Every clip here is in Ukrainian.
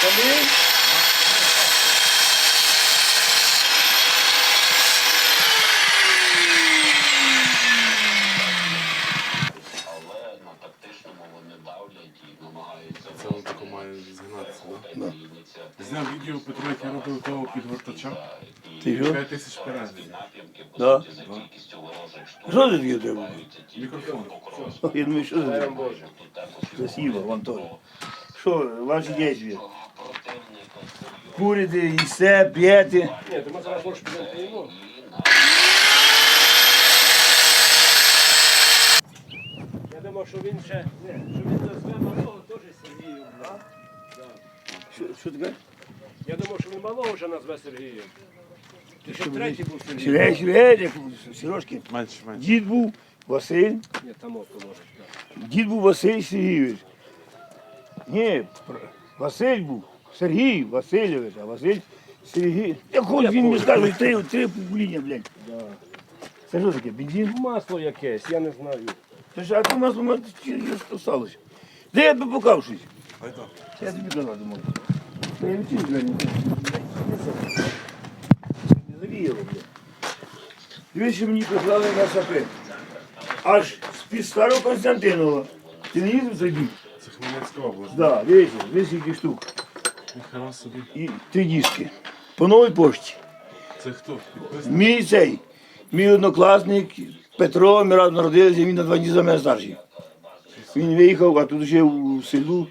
Самі? Але на тактичному вони давлять і намагаються Це він тако має згинатися, да? Зняв відео Петро, як я робив того підгортача. Ти що? 5 тисяч переглядів. Да. Що ти таке в? Мікрофон. Я думаю, що це таке? Вам. Що, ваші дії? Курите, їсте, п'єте. Ні, то ми зараз підемо поїмо. Я думав, що він ще, ні, що він назве малого теж Сергієм. Що, що таке? Я думав, що він малого вже назве Сергієм. Ти що третій був Сергій? Сергій, Сергій, Сережки. Менше, менше. Дід був Василь, Ні, там от положить. так. дід був Василь Сергійович. Ні, Василь був. Сергій Васильович, а Василь Сергій. Як хоч він мені скаже, три, три покоління, блядь. Це що таке, бензин? Масло якесь, я не знаю. Це ж, а то у мене осталось. Де я би покав щось? Я тобі казав, думаю. Та я відчув, блядь, не завіяло, блядь. Дивись, що мені прислали на сапи. Аж з-під старого Константинова. Ти не їздив бік? Це Хмельницька область. Да, дивись, дивись, скільки штук. Ніхера собі. І три диски. По новій пошті. Це хто? Підписник? Мій цей, мій однокласник Петро, ми разом народилися, він на два дні за мене старший. Він виїхав, а тут ще у селу.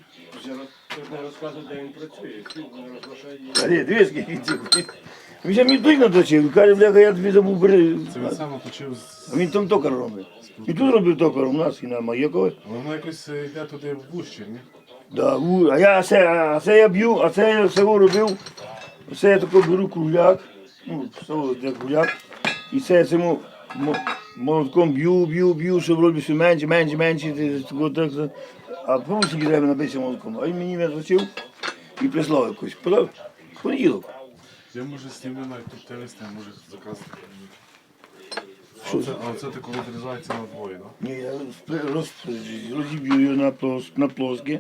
Не розказуй, де він працює. Не розглашай її. Дивись, він. Він ще мені тут наточив. Він каже, бляха, я тобі забув бери. Це він сам оточив з. А він там токар робить. І тут робив токар у нас, і на Маякові. Воно якось е, йде туди в вущі, ні? Да, а я це, а це я б'ю, а це я всього робив. Це я тако беру кругляк, ну, кругляк. І це я цьому молотком б'ю, б'ю, б'ю, щоб робити все менше, менше, менше. тако так, так. А помусики треба набитися молотком. А він мені визначив і прислав якось. Подав понеділок. Я може зніму навіть тут телесне, може заказати. А оце, а оце тако відрізається на двоє, да? Ні, я розіб'ю його на, плос, на плоске.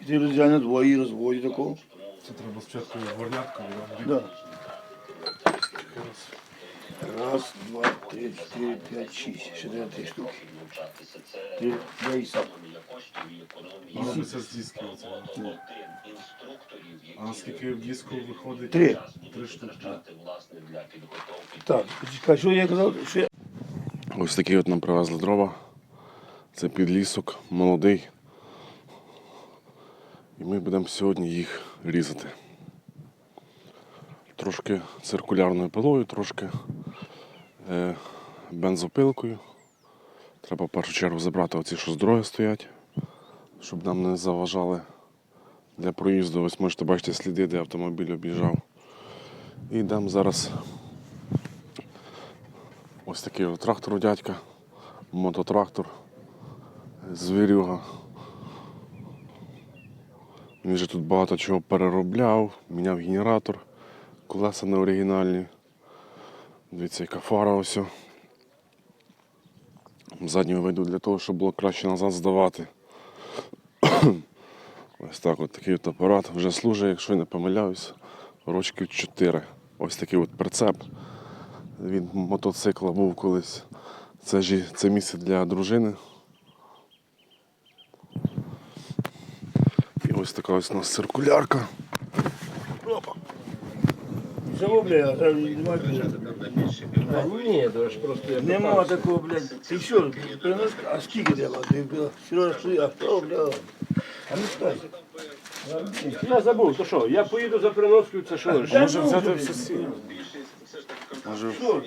І ти розділяй двоє і розводю такого. Це треба спочатку горнятку, да? Раз, два, три, чотири, п'ять, шість. Ще треба три штуки. Три, я і сам. А робиться з дисків оце. А наскільки в диску виходить? Три. Три штуки. Так, чекай, що я казав? Що я... Ось такі от нам привезли дрова. Це підлісок, молодий. І ми будемо сьогодні їх різати. Трошки циркулярною пилою, трошки е, бензопилкою. Треба в першу чергу забрати оці, що з дороги стоять, щоб нам не заважали для проїзду. Ось можете бачити сліди, де автомобіль об'їжджав. І йдемо зараз Ось такий трактор у дядька, мототрактор, звірюга. Він же тут багато чого переробляв, міняв генератор, колеса не оригінальні. Дивіться, яка фара ось. Заднього вийду для того, щоб було краще назад здавати. Ось так от такий от апарат вже служить, якщо я не помиляюсь, рочків 4. Ось такий от прицеп від мотоцикла був колись. Це ж це місце для дружини. І ось така ось у нас циркулярка. Чого, бля, а, нема, Ні, то ж просто я нема такого, блядь. Ти що, принос, а скільки треба? Ти, бля, Сережа, а що, бля? А ну стай. Я забув, то що, я поїду за Приноскою, це що ж? Може взяти в сусідів. Може Що?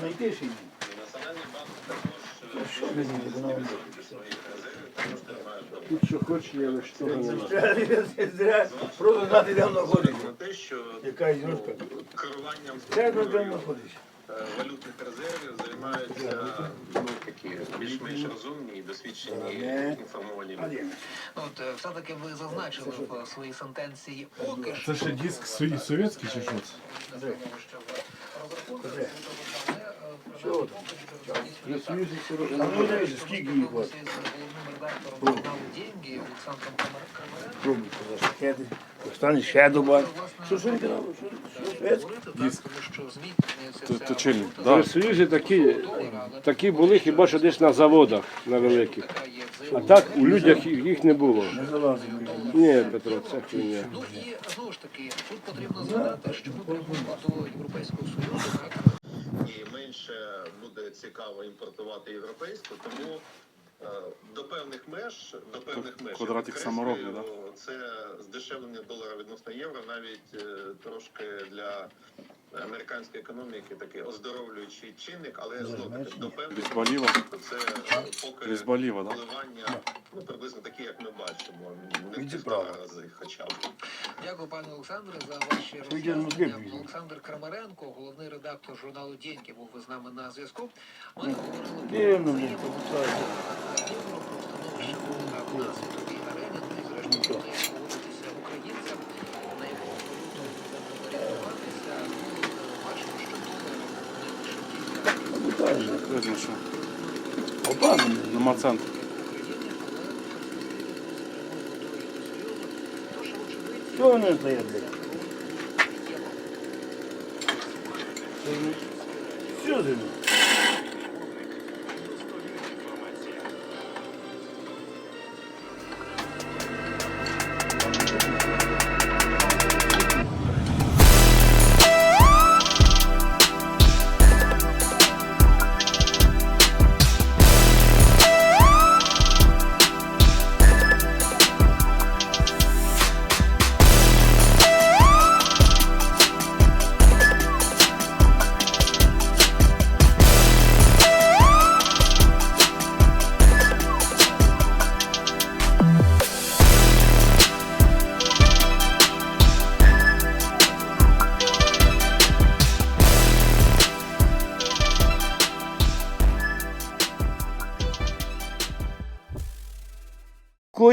Знайти ще її. Що, блядь, не? Тут що хочеш, я лише того не Просто знати, де вона ходить. Те, що керуванням де вона ходить. е, валютних резервів займаються ну, такі більш-менш розумні і досвідчені інформовані А? От е, все-таки ви зазначили в своїй сентенції поки що. Це ще диск совєтський чи що це? Тому що Стане ще добавь. Що, з Союзі такі, такі були хіба що десь на заводах на великих. А так у людях їх не було. Ні, Петро, це хуйня. Ну і знову ж таки, тут потрібно згадати, що ми прямуємо до Європейського Союзу, і менше буде цікаво імпортувати європейську, тому е, до певних меж, до певних меж квадратик саморобний, да? це здешевлення долара відносно євро, навіть е, трошки для американської економіки такий оздоровлюючий чинник, але знову таки до певних це поки Різбаліва, да? коливання, ну приблизно такі, як ми бачимо, не в рази хоча б. Дякую, пане Олександре, за ваші роз'яснення. Олександр Крамаренко, головний редактор журналу «Деньги», був з нами на зв'язку. Ми говорили Дивно, про взаємодію про становище ворога на світовій арені, ну і зрештою про те, як поводитися українцям, на яку валюту будемо орієнтуватися. Ну, бачимо, що долар не лише діє Видно, що Опа, нема центру. Що вони стоять, блядь? Все, з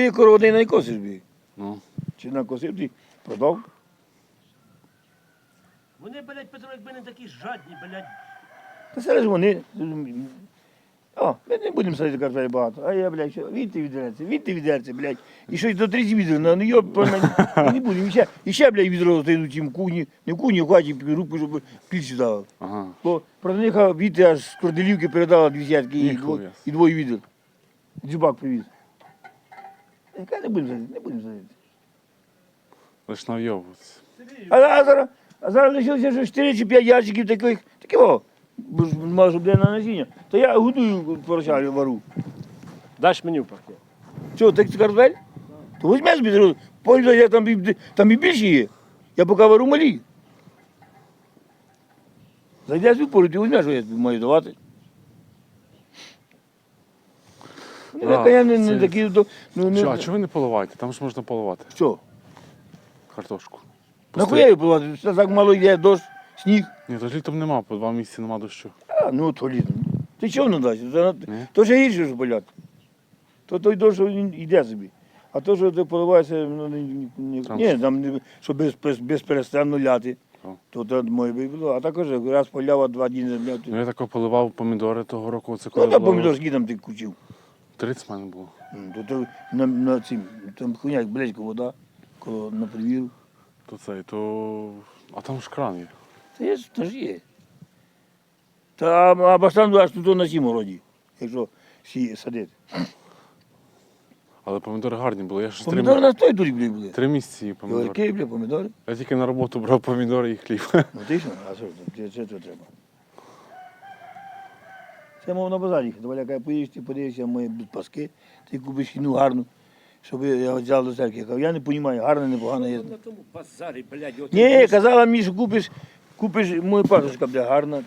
ними? Корони не косиш бі? Ну. Чи накосив ти? Продав? Вони, блядь, Петро, якби не такі жадні, блядь. Та зараз вони. О, ми не будемо садити картоплі багато. А я, блядь, що, відти відреться, відти відреться, блядь. І щось до 30 відер, ну, ну йоп, по не будемо. І ще, і ще, блядь, відро стоїть в куні, не куні, в хаті, руку, щоб пільцю дали. Ага. Бо про них відти аж з Корделівки передала дві сятки і, Ніхуя. дво, і двоє відер. Дзюбак привіз. Яка не будемо садити, не будемо садити. Лиш навйовуватися. А, а зараз, а зараз лишилося вже 4 чи 5 ящиків таких, таких о, бо ж мало щоб де на насіння. То я годую порося вару. Даш мені в пакет. Що, так це картвель? То візьмеш собі зразу. Потім я там, і- там і більше є. Я поки вару малі. Зайдеш в пору, ти візьмеш, що я тобі маю давати. Да, звісно, не, це- не такі, то, ну, не, Що, а чого ви не поливаєте? Там ж можна поливати що? картошку. Нахуя її поливати? Це так мало йде, дощ, сніг. Ні, то ж літом нема, по два місяці нема дощу. А, ну то літом. Ти чого не дасть? Це, Ні. то ще гірше ж болять. То той дощ він йде собі. А то, що ти поливаєшся, ну, не, не, Там ні, там, не, що без, без, безперестанно ляти, О. то то моє би було. А також раз поляв, а два дні земля. Ну я тако поливав помідори того року, це Ну, коли та було помідорські там ти кучив. 30 в мене було. То, то на, на цим, там хуйня, як блядько вода, коло на привіру. То цей, то. А там ж кран є. Та є, то ж є. Та а баштан аж тут на сім городі, якщо сі, садити. Але помідори гарні були. Я ж три, Помідори мі- на той турі були. три місяці їв помідори. Огірки, бля, помідори. Я тільки на роботу брав помідори і хліб. Ну ти що, а що ж, це, це, це треба. Це мов на базарі. Давай, яка поїдеш, ти подивишся мої паски, ти купиш хіну гарну, щоб я взяв до церкви. Я кажу, я не розумію, гарна, непогана є. На тому базарі, блядь, от Ні, казала мені, що купиш, купиш моя пасочка, бля, гарна.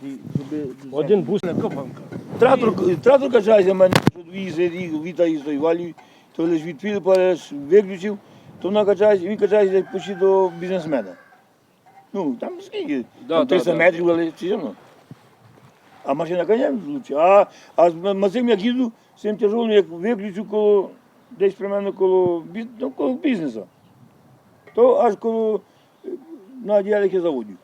Ти, щоб, один бус на копанка. Трактор, трактор качається в мене, що віз, віта із той валію, то лиш від Філіпа виключив, то вона качається, він качається почти до бізнесмена. Ну, там скільки? Да, там да, 300 да. метрів, але все одно. А машина, звісно, лучше. А, а з Максим, як їду, з цим тяжелим, як виключу коло, десь примерно коло, ну, коло бізнесу, то аж коло на діяльних заводів.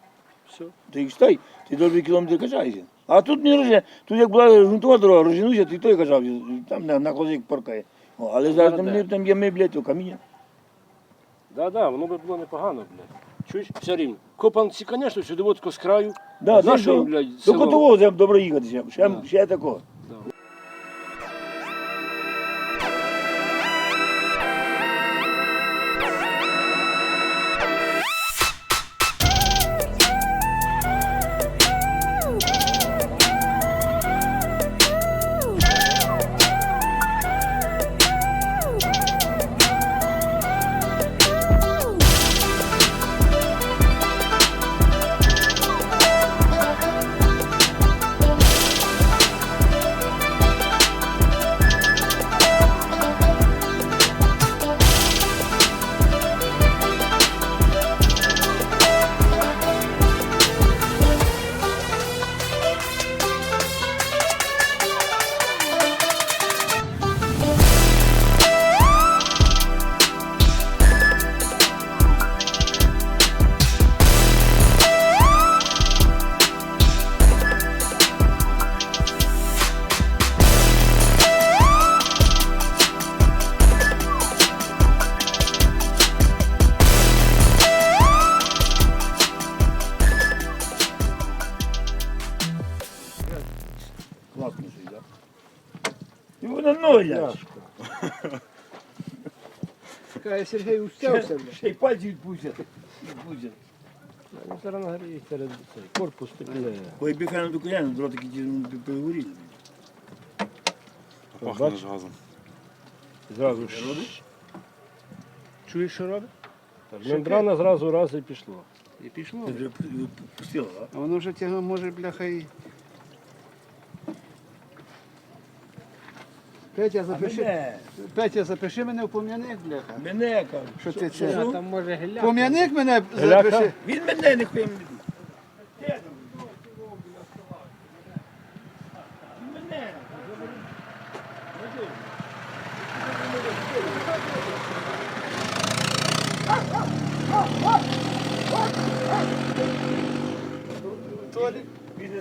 Все. Ти стай, ти до 2 кілометри качаєшся. А тут не роже, тут як була грунтова дорога, розженуся, й той казав, там на, на козик поркає. О, але зараз там, там ями, блядь, то каміння. Да, да, воно би було непогано, блядь. Чуєш, все рівно. Копанці, звісно, сюди водку з краю. Да, десь блядь, до село? Котового треба добре їхати, ще, ще такого. Щось, так? І вона ноги ляж. Каже, Сергій устявся. Ще й пальці відпустять. Відпустять. Ну, зараз нагріють перед цей корпус піде. Ой, біхану до коляну, дротики ті ну, перегоріли. Пахне ж газом. Зразу ж. Чуєш, що робить? Мембрана зразу раз і пішло. І пішло. Ти вже пустила, так? А воно вже тягне, може, бляха і. Петя, запиши. Мене, Петя, запиши мене в пом'яник, бляха. мене, кажу. Що ти це? там може геляк. Пом'яник мене запиши. Він мене не хує.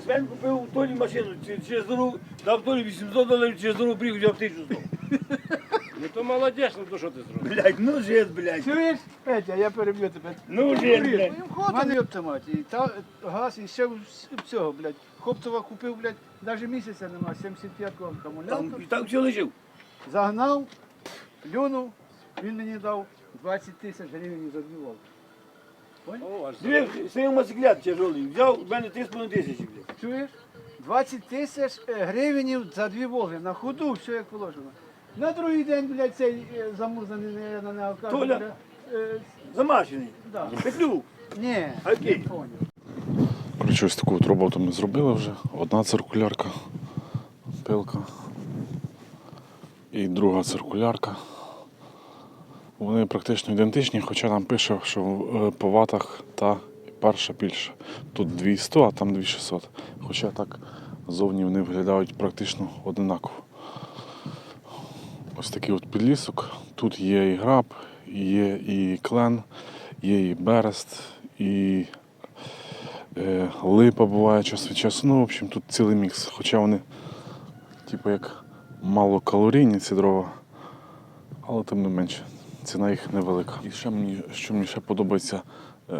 Бізнесмен купив у Толі машину, через дорогу, дав Толі 800 доларів, через дорогу приїхав, взяв 1000 Ну то молодець, ну то що ти зробив? Блядь, ну жест, блядь. Чуєш? Петя, я переб'ю тебе. Ну жест, блядь. У мене оптоматі. І та, газ, і ще вс- цього, блядь. Хоптова купив, блядь, навіть місяця нема, 75 акумулятор. Там, там все лежив. Загнав, плюнув, він мені дав 20 тисяч гривень за дві волки. Дві, стояв мотоциклет тяжелий, взяв, в мене 3,5 тисячі, блядь. Чуєш? 20 тисяч е, гривень за дві Волги. На ходу, все як положено. На другий день, блядь, цей е, замурзаний не, на нього Толя. бля, е, Замашений. да. Петлю. Ні, Окей. не поняв. Коротше, ось таку от роботу ми зробили вже. Одна циркулярка, пилка і друга циркулярка. Вони практично ідентичні, хоча нам пише, що е, по ватах та перша більша. Тут 200, а там 2600. Хоча так зовні вони виглядають практично одинаково. Ось такий от підлісок. Тут є і граб, є і клен, є і берест, і е, липа буває час від часу. Ну, в общем, тут цілий мікс. Хоча вони, типу, як малокалорійні ці дрова, але тим не менше, ціна їх невелика. І ще мені, що мені ще подобається е,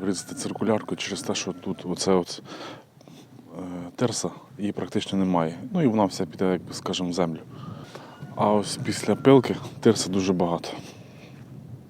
врізати циркулярку через те, що тут оце от е, терса її практично немає. Ну і вона вся піде, як би скажемо, землю. А ось після пилки тирса дуже багато.